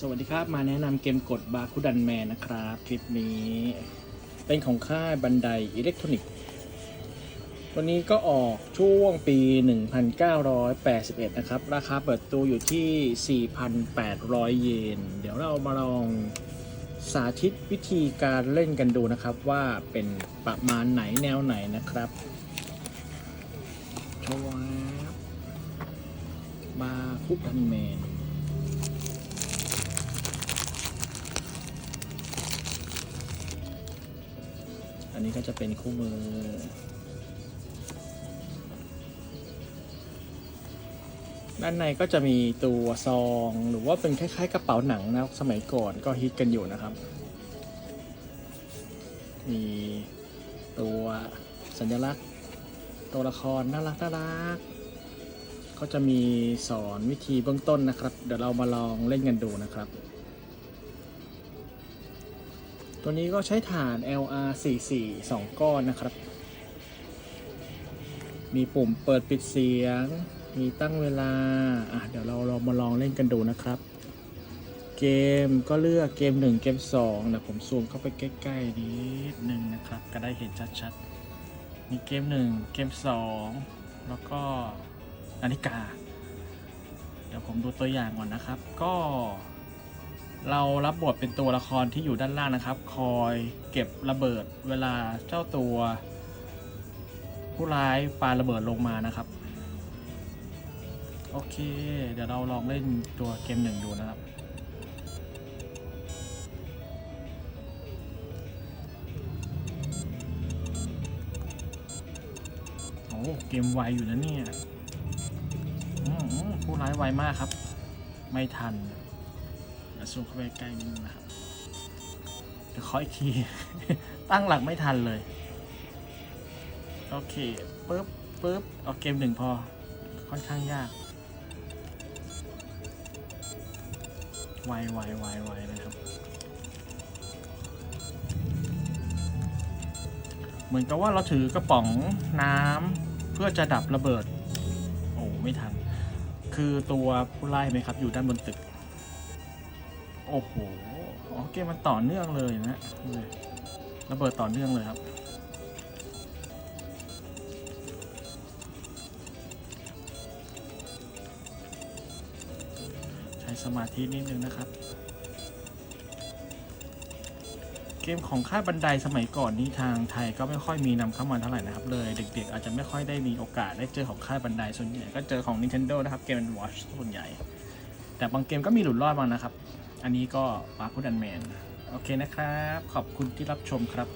สวัสดีครับมาแนะนำเกมกดบาคุดันแมนนะครับ คลิปนี้เป็นของค่ายบันไดอิเล็กทรอนิกส์วันนี้ก็ออกช่วงปี 1981 นะครับ ราคาเปิดตัวอยู่ที่ 4,800 เยน เดี๋ยวเรามาลองสาธิตวิธีการเล่นกันดูนะครับว่าเป็นประมาณไหนแนวไหนนะครับชวาบบาคุดันแมน อันนี้ก็จะเป็นคู่มือ ด้านในก็จะมีตัวซองหรือว่าเป็นคล้ายๆ กระเป๋าหนังนะสมัยก่อนก็ฮิตกันอยู่นะครับ มีตัวสัญลักษณ์ ตัวละครน่ารักน่ารักก็จะมีสอนวิธีเบื้องต้นนะครับ เดี๋ยวเรามาลองเล่นกันดูนะครับ ตัวนี้ก็ใช้ฐาน LR44 2 ก้อนนะครับ มีปุ่มเปิดปิดเสียง มีตั้งเวลา อะเดี๋ยวเราเรามาลองเล่นกันดูนะครับ เกมก็เลือกเกม 1 เกม2นะผมซูมเข้าไปใกล้ๆนิดนึงนะครับ ก็ได้เห็นชัดๆ มีเกม 1 เกม 2 แล้วก็นาฬิกา เดี๋ยวผมดูตัวอย่างก่อนนะครับ ก็ เรารับบทเป็นตัวละครที่อยู่ด้านล่างนะครับ คอยเก็บระเบิดเวลาเจ้าตัว ผู้ร้ายปาระเบิดลงมานะครับ โอเค เดี๋ยวเราลองเล่นตัวเกมหนึ่งดูนะครับ โอ้เกมไวอยู่นะเนี่ยผู้ร้ายไวมากครับ ไม่ทัน เดี๋ยวซูมเข้าไปใกล้นิดนึงนะครับเดี๋ยวขออีกที ตั้งหลักไม่ทันเลย โอเคปึ๊บปึ๊บเอาเกมหนึ่งพอ ค่อนข้างยากไวไวไวไวนะครับ เหมือนกับว่าเราถือกระป๋องน้ำเพื่อจะดับระเบิด โอ้ ไม่ทัน คือตัวผู้ไล่ไหมครับ อยู่ด้านบนตึก โอ้โหอ๋อเกมมันต่อเนื่องเลยนะเลยระเบิดต่อเนื่องเลยครับใช้สมาธินิดนึงนะครับ เกมของค่ายบันไดสมัยก่อนนี้ทางไทยก็ไม่ค่อยมีนำเข้ามาเท่าไหร่นะครับ เลยเด็กๆอาจจะไม่ค่อยได้มีโอกาสได้เจอของค่ายบันไดส่วนใหญ่ก็เจอของ Nintendo นะครับเกม Watch ส่วนใหญ่ แต่บางเกมก็มีหลุดรอดมานะครับ อันนี้ก็ปาพุดันแมน โอเคนะครับ ขอบคุณที่รับชมครับ